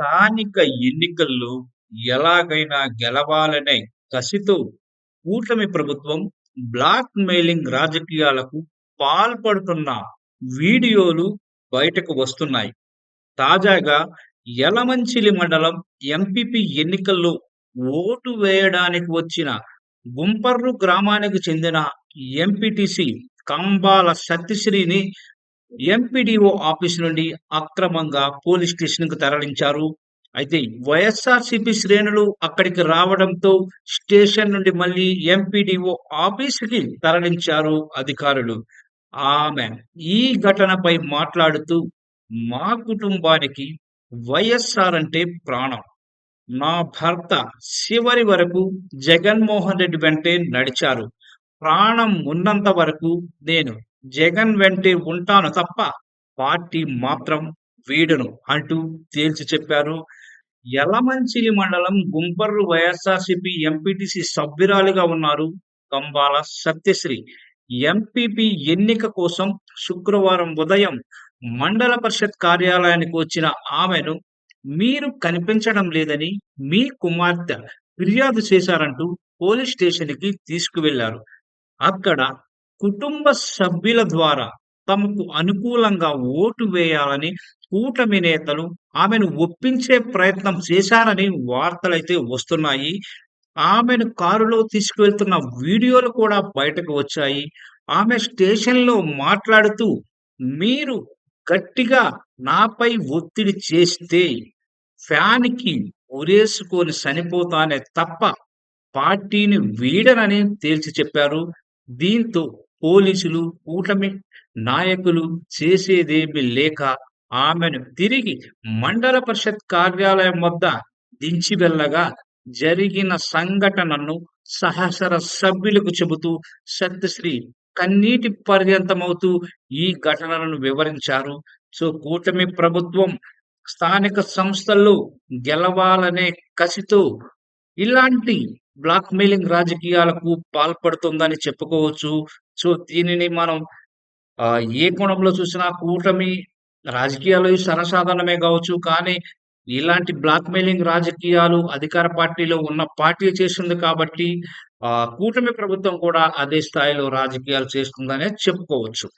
స్థానిక ఎన్నికల్లో ఎలాగైనా గెలవాలనే కసితో కూటమి ప్రభుత్వం బ్లాక్ మెయిలింగ్ రాజకీయాలకు పాల్పడుతున్న వీడియోలు బయటకు వస్తున్నాయి. తాజాగా యలమంచిలి మండలం ఎంపీపీ ఎన్నికల్లో ఓటు వేయడానికి వచ్చిన గుంపర్రు గ్రామానికి చెందిన ఎంపీటీసీ కంబాల సత్యశ్రీని ఎంపీడీఓ ఆఫీస్ నుండి అక్రమంగా పోలీస్ స్టేషన్కు తరలించారు. అయితే వైఎస్ఆర్సీపీ శ్రేణులు అక్కడికి రావడంతో స్టేషన్ నుండి మళ్ళీ ఎంపీడీఓ ఆఫీసుకి తరలించారు అధికారులు. ఆమె ఈ ఘటనపై మాట్లాడుతూ మా కుటుంబానికి వైఎస్ఆర్ అంటే ప్రాణం. నా భర్త చివరి వరకు జగన్మోహన్ రెడ్డి వెంటే నడిచారు. ప్రాణం ఉన్నంత వరకు నేను జగన్ వెంటే ఉంటాను తప్ప పార్టీ మాత్రం వీడను అంటూ తేల్చి చెప్పారు. యలమంచిలి మండలం గుంపర్రు వైఎస్ఆర్సీపీ ఎంపీటీసీ సభ్యురాలిగా ఉన్నారు కంబాల సత్యశ్రీ. ఎంపీపీ ఎన్నిక కోసం శుక్రవారం ఉదయం మండల పరిషత్ కార్యాలయానికి వచ్చిన ఆమెను మీరు కనిపించడం లేదని మీ కుమార్తె ఫిర్యాదు చేశారంటూ పోలీస్ స్టేషన్కి తీసుకువెళ్ళారు. అక్కడ కుటుంబ సభ్యుల ద్వారా తమకు అనుకూలంగా ఓటు వేయాలని కూటమి నేతలు ఆమెను ఒప్పించే ప్రయత్నం చేశారని వార్తలైతే వస్తున్నాయి. ఆమెను కారులో తీసుకువెళ్తున్న వీడియోలు కూడా బయటకు వచ్చాయి. ఆమె స్టేషన్లో మాట్లాడుతూ మీరు గట్టిగా నాపై ఒత్తిడి చేస్తే ఫ్యాన్కి ఉరేసుకొని చనిపోతానే తప్ప పార్టీని వీడనని తేల్చి చెప్పారు. దీంతో పోలీసులు కూటమి నాయకులు చేసేదేమీ లేక ఆమెను తిరిగి మండల పరిషత్ కార్యాలయం వద్ద దించి వెళ్ళగా జరిగిన సంఘటనను సహసర సభ్యులకు చెబుతూ సత్యశ్రీ కన్నీటి పర్యంతమవుతూ ఈ ఘటనలను వివరించారు. సో కూటమి ప్రభుత్వం స్థానిక సంస్థల్లో గెలవాలనే కసితో ఇలాంటి బ్లాక్ మెయిలింగ్ రాజకీయాలకు పాల్పడుతుందని చెప్పుకోవచ్చు. సో దీనిని మనం ఆ, ఏ కోణంలో చూసినా కూటమి రాజకీయాలు సర్వసాధారణమే కావచ్చు. కానీ ఇలాంటి బ్లాక్ మెయిలింగ్ రాజకీయాలు అధికార పార్టీలో ఉన్న పార్టీ చేస్తుంది కాబట్టి ఆ కూటమి ప్రభుత్వం కూడా అదే స్థాయిలో రాజకీయాలు చేస్తుందనే చెప్పుకోవచ్చు.